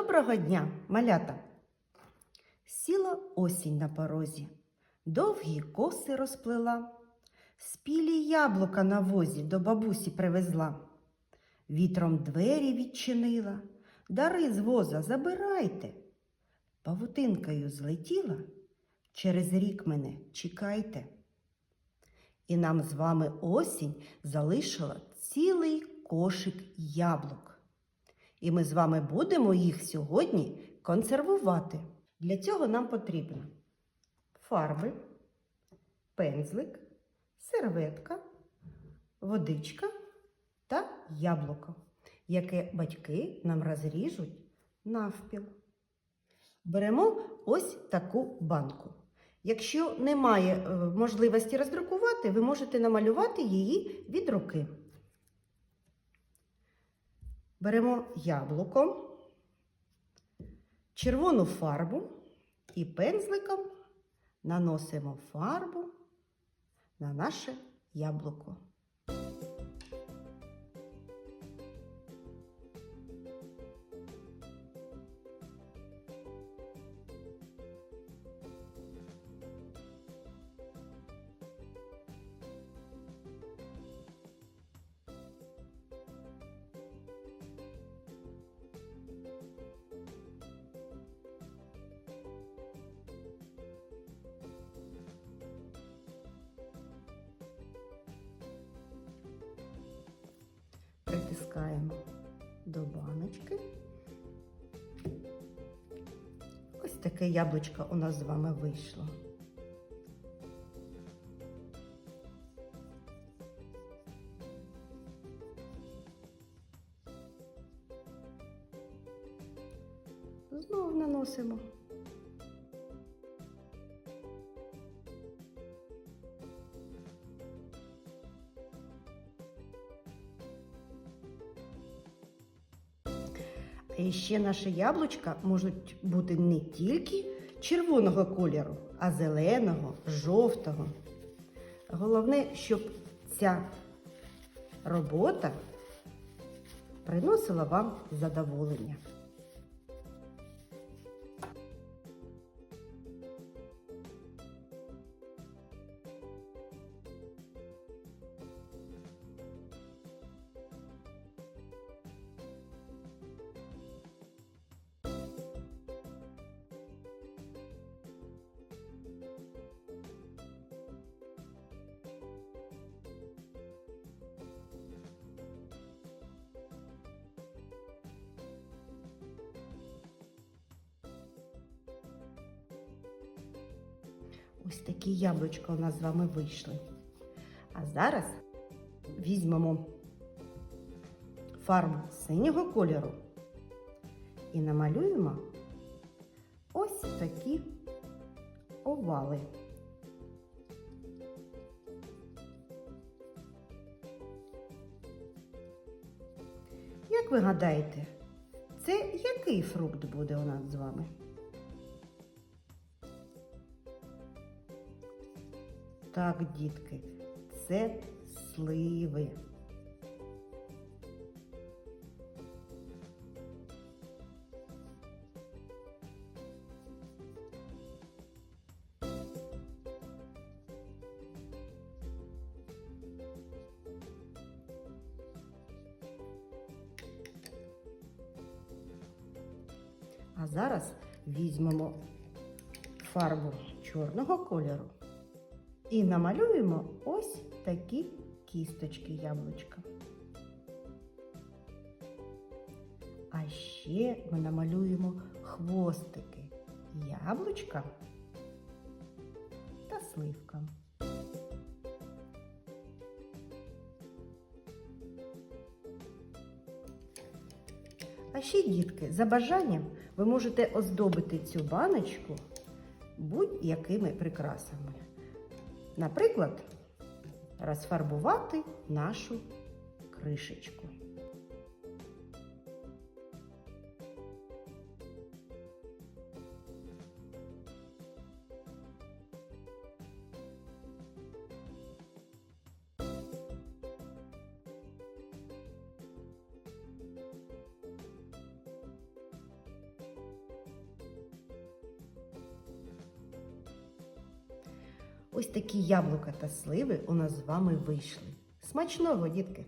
Доброго дня, малята! Сіла осінь на порозі, довгі коси розплела, спілі яблука на возі до бабусі привезла. Вітром двері відчинила, дари з воза забирайте. Павутинкою злетіла, через рік мене чекайте. І нам з вами осінь залишила цілий кошик яблук. І ми з вами будемо їх сьогодні консервувати. Для цього нам потрібно фарби, пензлик, серветка, водичка та яблуко, яке батьки нам розріжуть навпіл. Беремо ось таку банку. Якщо немає е, можливості роздрукувати, ви можете намалювати її від руки. Беремо яблуко, червону фарбу і пензликом наносимо фарбу на наше яблуко. Притискаємо до баночки. Ось таке яблучко у нас з вами вийшло. Знову наносимо. І ще наші яблучка можуть бути не тільки червоного кольору, а зеленого, жовтого. Головне, щоб ця робота приносила вам задоволення. Ось такі яблучка у нас з вами вийшли. А зараз візьмемо фарбу синього кольору і намалюємо ось такі овали. Як ви гадаєте, це який фрукт буде у нас з вами? Так, дітки, це сливи. А зараз візьмемо фарбу чорного кольору і намалюємо ось такі кісточки яблучка. А ще ми намалюємо хвостики яблучка та сливка. А ще, дітки, за бажанням ви можете оздобити цю баночку будь-якими прикрасами. Наприклад, розфарбувати нашу кришечку. Ось такі яблука та сливи у нас з вами вийшли. Смачного, дітки!